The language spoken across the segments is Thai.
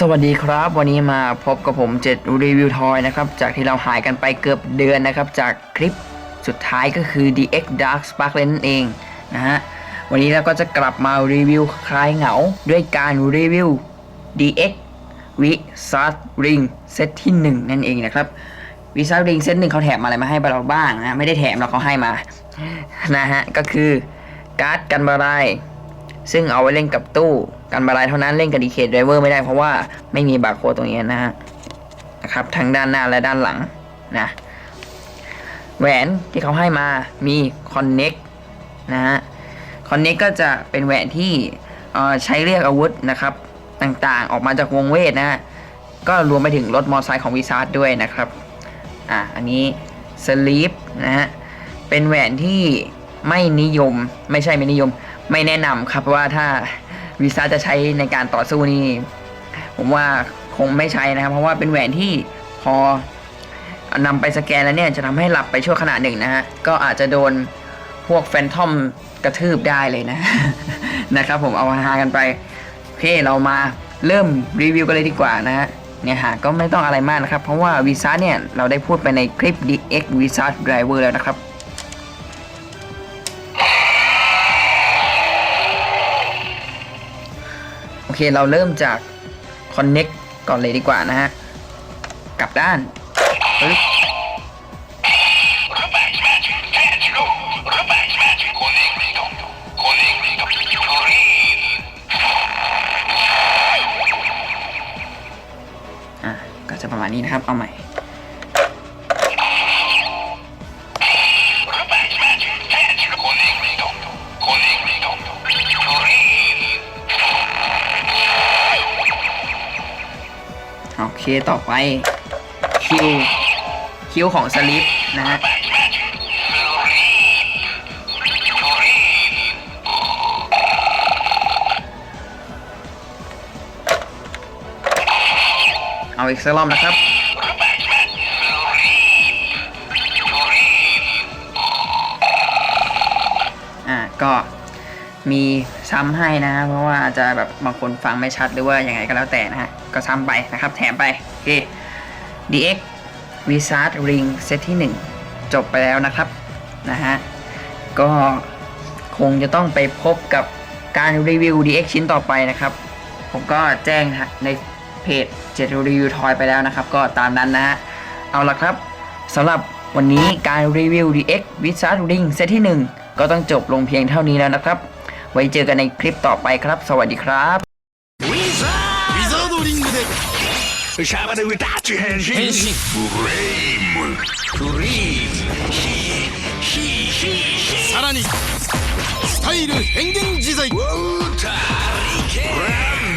สวัสดีครับ วันนี้มาพบกับผมเจ็ดรีวิวทอยนะครับ จากที่เราหายกันไปเกือบเดือนนะครับ จากคลิปสุดท้ายก็คือ DX Dark Sparkle นั่นเองนะฮะวันนี้เราก็จะกลับมารีวิวคลายเหงา ด้วยการรีวิว DX w i z a r d Ring เซตที่ 1 นั่นเองนะครับ w i z a r d Ring เซตหนึ่งเขาแถมอะไรมาให้เราบ้างนะไม่ได้แถมเราเขาให้มานะฮะก็คือการ์ดกันบารายซึ่งเอาไว้เล่นกับตู้ กันบารายเท่านั้นเล่นกับดีเคดไดเวอร์ไม่ได้เพราะว่าไม่มีบาร์โค้ดตรงนี้นะฮะนะครับทั้งด้านหน้าและด้านหลังนะแหวนที่เขาให้มามีคอนเน็กนะฮะคอนเน็กก็จะเป็นแหวนที่ใช้เรียกอาวุธนะครับต่างๆ ออกมาจากวงเวทนะฮะก็รวมไปถึงรถมอเตอร์ไซค์ของวิซาร์ดด้วยนะครับอะอันนี้สลีปนะฮะเป็นแหวนที่ไม่นิยมไม่ใช่ไม่นิยม ไม่แนะนำครับว่าถ้า วีซ่าจะใช้ในการต่อสู้นี่ผมว่าคงไม่ใช้นะครับ เพราะว่าเป็นแหวนที่พอนำไปสแกนแล้วเนี่ยจะทำให้หลับไปชั่วขณะหนึ่งนะฮะก็อาจจะโดนพวกแฟนทอมกระทืบได้เลยนะ นะครับผมเอาฮากันไปโอเคเรามาเริ่มรีวิวกันเลยดีกว่านะฮะเนี่ยฮะก็ไม่ต้องอะไรมากนะครับ เพราะว่าวีซ่าเนี่ยเราได้พูดไปในคลิป DX Visa Driver แล้วนะครับ อเคเราเริ่มจาก Connect ก่อนเลยดีกว่านะฮะ กลับด้านปึ๊บอะก็จะประมาณนี้นะครับ เอาใหม่ โอเคต่อไปคิวคิวของสลิปนะฮะเอาอีกสักรอบนะครับอ่าก็มีซ้ำให้นะ เพราะว่าอาจจะแบบบางคนฟังไม่ชัดหรือว่าอยังไงก็แล้วแต่นะฮะ ก็ซ้ำไปนะครับ แถมไป โอเค DX Wizard Ring เซตที่ 1 จบไปแล้วนะครับ นะฮะ ก็คงจะต้องไปพบกับการรีวิว DX ชิ้นต่อไปนะครับ ผมก็แจ้งในเพจ7รีวิวทอยไปแล้วนะครับ ก็ตามนั้นนะฮะ เอาละครับสำหรับวันนี้การรีวิว DX Wizard Ring เซตที่ 1 ก็ต้องจบลงเพียงเท่านี้แล้วนะครับ ไว้เจอกันในคลิปต่อไปครับ สวัสดีครับ シャバで歌っち変身変身フレームフレームヒーヒーヒーヒさらにスタイル変幻自在ウォーターラン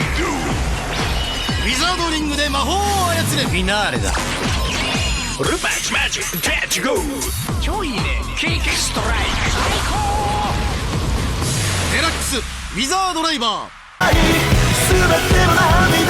ィザードリングで魔法を操れフィナーレだドルパマジックッチゴー超いいねキックストライデラックスウィザードライバー全ての涙